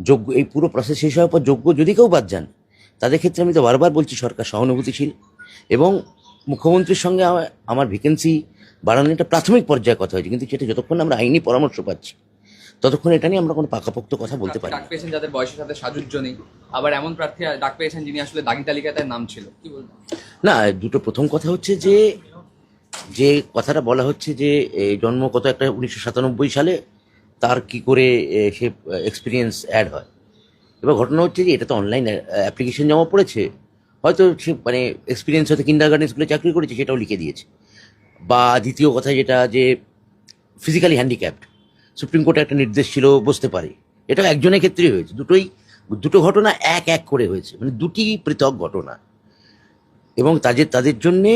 যোগ্য এই পুরো প্রসেস শেষ হওয়ার পর যোগ্য যদি কেউ বাদ যান তাদের ক্ষেত্রে আমি তো বারবার বলছি সরকার সহানুভূতিশীল এবং মুখ্যমন্ত্রীর সঙ্গে আমার- ভ্যাকেন্সি বাড়ানোর একটা প্রাথমিক পর্যায়ে কথা হয়েছে। কিন্তু সেটা যতক্ষণ আমরা আইনি পরামর্শ পাচ্ছি ততক্ষণ এটা নিয়ে আমরা কোনো পাকাপোক্ত কথা বলতে পারি ডাক পেয়েছেন যাদের বয়সের সাথে সাজুজ্য নেই আবার এমন প্রার্থী ডাক পেয়েছেন যিনি আসলে দাগি তালিকায় তার নাম ছিল। কি বলবেন? না দুটো প্রথম কথা হচ্ছে যে যে কথাটা বলা হচ্ছে যে জন্ম কত একটা উনিশশো সাতানব্বই সালে তার কি করে সে এক্সপিরিয়েন্স অ্যাড হয়। এবার ঘটনা হচ্ছে যে, এটা তো অনলাইন অ্যাপ্লিকেশন জমা পড়েছে, হয়তো সে মানে এক্সপিরিয়েন্স হয়তো কিন্ডার গার্ডেন স্কুলে চাকরি করেছে, সেটাও লিখে দিয়েছে। বা দ্বিতীয় কথা যেটা, যে ফিজিক্যালি হ্যান্ডিক্যাপড সুপ্রিম কোর্টে একটা নির্দেশ ছিল, বসতে পারে। এটা একজনের ক্ষেত্রেই হয়েছে। দুটোই, দুটো ঘটনা এক এক করে হয়েছে। মানে দুটি পৃথক ঘটনা। এবং তাদের তাদের জন্যে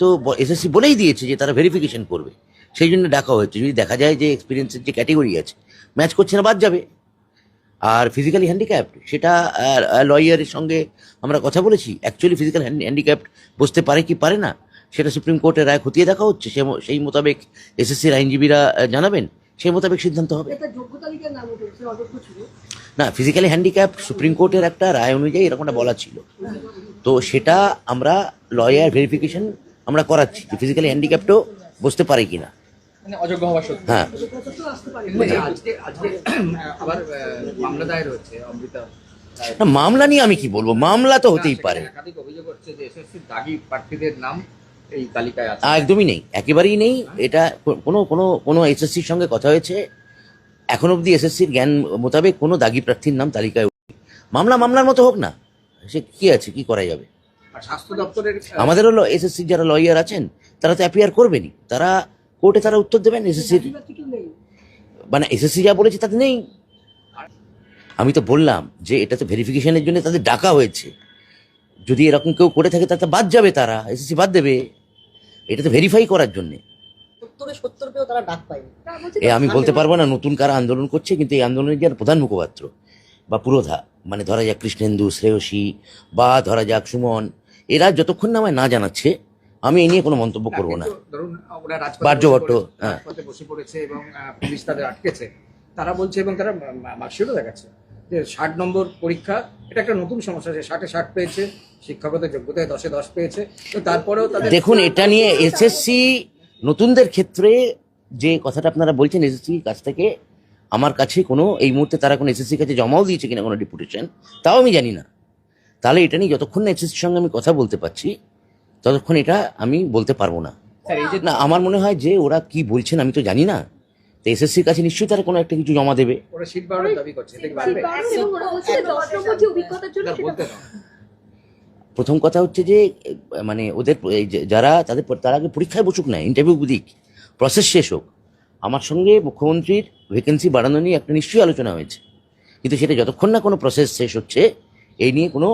তো এসএসসি বলেই দিয়েছে যে তারা ভেরিফিকেশন করবে। সেই জন্য ডাকা হয়েছে। যদি দেখা যায় যে এক্সপিরিয়েন্সের যে ক্যাটেগরি আছে ম্যাচ করছে না বাদ যাবে। আর ফিজিক্যালি হ্যান্ডিক্যাপ্ট সেটা লয়ারের সঙ্গে আমরা কথা বলেছি। অ্যাকচুয়ালি ফিজিক্যাল হ্যান্ডিক্যাপ্ট বসতে পারে কি পারে না সেটা সুপ্রিম কোর্টের রায় খতিয়ে দেখা হচ্ছে। সে সেই মোতাবেক এসএসসির আইনজীবীরা জানাবেন। সেই মোতাবেক সিদ্ধান্ত হবে। না ফিজিক্যালি হ্যান্ডিক্যাপ সুপ্রিম কোর্টের একটা রায় অনুযায়ী এরকমটা বলা ছিল। তো সেটা আমরা লয়ার ভেরিফিকেশন আমরা করাচ্ছি যে ফিজিক্যালি হ্যান্ডিক্যাপটাও বসতে পারে কিনা। মানে অযোগ্য হওয়া সত্য হ্যাঁ। আজকে আজকে আবার মামলা দায়ের হচ্ছে অমৃতা। না মামলা নিয়ে আমি কি বলব? মামলা তো হতেই পারে। একাধিক অভিযোগ হচ্ছে যে এসএসসি দাগি প্রার্থীদের নাম এই তালিকায় আছে। একদমই নেই একেবারেই নেই। এটা কোনো কোনো কোনো এসএসসির সঙ্গে কথা হয়েছে। এখন অবধি এসএসসির জ্ঞান মোতাবেক কোনো দাগি প্রার্থীর নাম তালিকায় মামলা মামলার মতো হোক না সে কি আছে কি করা যাবে? আর স্বাস্থ্য দপ্তরের আমাদের হলো এসএসসির যারা লয়ার আছেন তারা তো অ্যাপিয়ার করবেনই। তারা কোর্টে তারা উত্তর দেবেন এসএসসির নেই মানে এসএসসি যা বলেছে তাতে নেই। আমি তো বললাম যে এটা তো ভেরিফিকেশনের জন্য তাদের ডাকা হয়েছে। যদি এরকম কেউ করে থাকে তাতে বাদ যাবে তারা এসএসসি বাদ দেবে। এটা তো ভেরিফাই করার জন্য। এ আমি বলতে পারব না নতুন কারা আন্দোলন করছে কিন্তু এই আন্দোলনের যারা প্রধান মুখপাত্র বা পুরোধা মানে ধরা যাক কৃষ্ণেন্দু শ্রেয়সী বা ধরা যাক সুমন এরা যতক্ষণ না আমায় না জানাচ্ছে আমি এই নিয়ে কোনো মন্তব্য করব না। বাহ্য বসে ভট্ট, পড়েছে, হ্যাঁ। বসে পড়েছে এবং পুলিশ তাদের আটকেছে। তারা বলছে এবং তারা মার্কশিটও দেখাচ্ছে যে ষাট নম্বর পরীক্ষা এটা একটা নতুন সমস্যা যে ষাটে ষাট পেয়েছে শিক্ষকতা যোগ্যতায় দশে দশ পেয়েছে তো তারপরেও তাদের দেখুন এটা নিয়ে এসএসসি নতুনদের ক্ষেত্রে যে কথাটা আপনারা বলছেন এসএসসি কাছ থেকে আমার কাছে কোনো এই মুহূর্তে তারা কোনো এসএসসি কাছে জমাও দিয়েছে কিনা কোনো ডিপুটেশন তাও আমি জানি না। তাহলে এটা নিয়ে যতক্ষণ না এসএসসির সঙ্গে আমি কথা বলতে পারছি ততক্ষণ এটা আমি বলতে পারব না। স্যার এই যে না আমার মনে হয় যে ওরা কি বলছেন আমি তো জানি না। তো এসএসসির কাছে নিশ্চয়ই তারা কোনো একটা কিছু জমা দেবে। প্রথম কথা হচ্ছে যে মানে ওদের যারা তাদের তার আগে পরীক্ষায় বসুক না ইন্টারভিউ দিক প্রসেস শেষ হোক। আমার সঙ্গে মুখ্যমন্ত্রীর ভ্যাকেন্সি বাড়ানো নিয়ে একটা নিশ্চয়ই আলোচনা হয়েছে। কিন্তু সেটা যতক্ষণ না কোনো প্রসেস শেষ হচ্ছে এই নিয়ে কোনো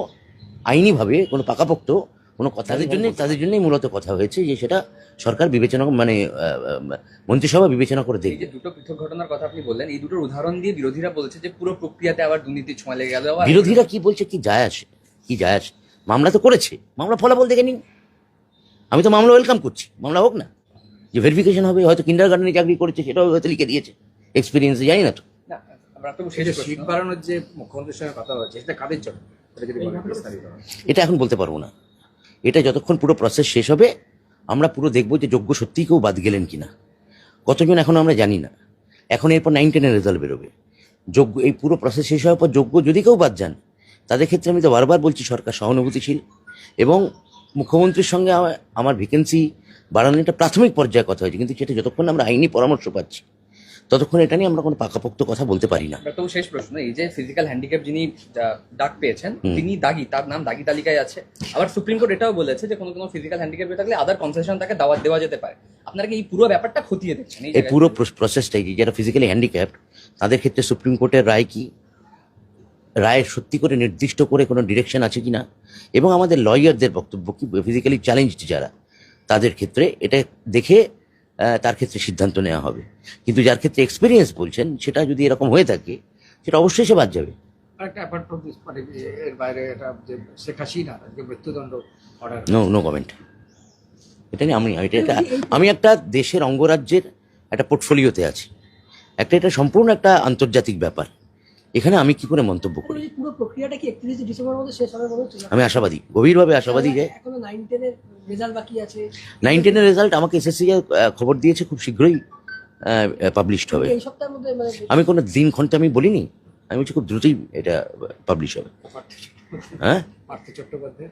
আইনিভাবে কোনো পাকাপোক্ত কোনো কথা তাদের জন্য তাদের জন্যই মূলত কথা হয়েছে যে সেটা সরকার বিবেচনা মানে মন্ত্রিসভা বিবেচনা করে এই দেখবে দুটো পৃথক ঘটনার কথা আপনি বললেন এই দুটোর উদাহরণ দিয়ে বিরোধীরা বলছে যে পুরো প্রক্রিয়াতে আবার দুর্নীতি ছোঁয়া লেগে গেল বিরোধীরা কি বলছে কি যায় আসে? কি যায় আসে? মামলা তো করেছে। মামলা ফলাফল দেখে নিন। আমি তো মামলা ওয়েলকাম করছি। মামলা হোক না। যে ভেরিফিকেশন হবে হয়তো কিন্ডার গার্ডেনে চাকরি করেছে সেটাও হয়তো লিখে দিয়েছে। এক্সপিরিয়েন্স জানি না তো। না, আমরা তো যে সিট বাড়ানোর যে মুখ্যমন্ত্রীর সঙ্গে কথা হচ্ছে সেটা কাদের জন্য? এটা যদি বলেন বিস্তারিত এটা এখন বলতে পারব না। এটা যতক্ষণ পুরো প্রসেস শেষ হবে, আমরা পুরো দেখব যে যোগ্য সত্যিই কেউ বাদ গেলেন কিনা। কতজন এখনও আমরা জানি না। এখন এরপর নাইন টেনের রেজাল্ট বেরোবে। যোগ্য, এই পুরো প্রসেস শেষ হওয়ার পর যোগ্য যদি কেউ বাদ যান, তাদের ক্ষেত্রে আমি তো বারবার বলছি সরকার সহানুভূতিশীল এবং মুখ্যমন্ত্রীর সঙ্গে আমার- ভ্যাকেন্সি বাড়ানোর একটা প্রাথমিক পর্যায়ে কথা হয়েছে, কিন্তু সেটা যতক্ষণ আমরা আইনি পরামর্শ পাচ্ছি ততক্ষণ এটা নিয়ে আমরা কোনো পাকাপোক্ত কথা বলতে পারি না। তো শেষ প্রশ্ন এই যে ফিজিক্যাল হ্যান্ডিক্যাপ যিনি ডাক পেয়েছেন তিনি দাগি তার নাম দাগি তালিকায় আছে। আবার সুপ্রিম কোর্ট এটাও বলেছে যে কোনো কোনো ফিজিক্যাল হ্যান্ডিক্যাপ থাকলে আদার কনসেশন তাকে দাওয়াত দেওয়া যেতে পারে। আপনারা কি এই পুরো ব্যাপারটা খতিয়ে দেখছেন? এই পুরো প্রসেসটাই কি? যারা ফিজিক্যালি হ্যান্ডিক্যাপ তাদের ক্ষেত্রে সুপ্রিম কোর্টের রায় কি? রায়ের সত্যি করে নির্দিষ্ট করে কোনো ডিরেকশন আছে কি না এবং আমাদের লয়ারদের বক্তব্য কি? ফিজিক্যালি চ্যালেঞ্জড যারা তাদের ক্ষেত্রে এটা দেখে তার ক্ষেত্রে সিদ্ধান্ত নেওয়া হবে। কিন্তু যার ক্ষেত্রে এক্সপিরিয়েন্স বলছেন সেটা যদি এরকম হয়ে থাকে সেটা অবশ্যই সে বাদ যাবে। এটা নো নো কমেন্ট নিয়ে আমি এটা আমি একটা দেশের অঙ্গরাজ্যের একটা পোর্টফোলিওতে আছি। একটা এটা সম্পূর্ণ একটা আন্তর্জাতিক ব্যাপার। এখানে আমি কি করে মন্তব্য করি? পুরো প্রক্রিয়াটা কি একত্রিশ মধ্যে শেষ হবে আমি আশাবাদী গভীরভাবে আশাবাদী যে রেজাল্ট বাকি আছে? নাইন টেনের রেজাল্ট আমাকে এসএসসি খবর দিয়েছে খুব শীঘ্রই পাবলিশড হবে। এই সপ্তাহের মধ্যে মানে আমি কোনো দিন ঘণ্টা আমি বলিনি আমি বলছি খুব দ্রুতই এটা পাবলিশ হবে। হ্যাঁ? পার্থ চট্টোপাধ্যায়।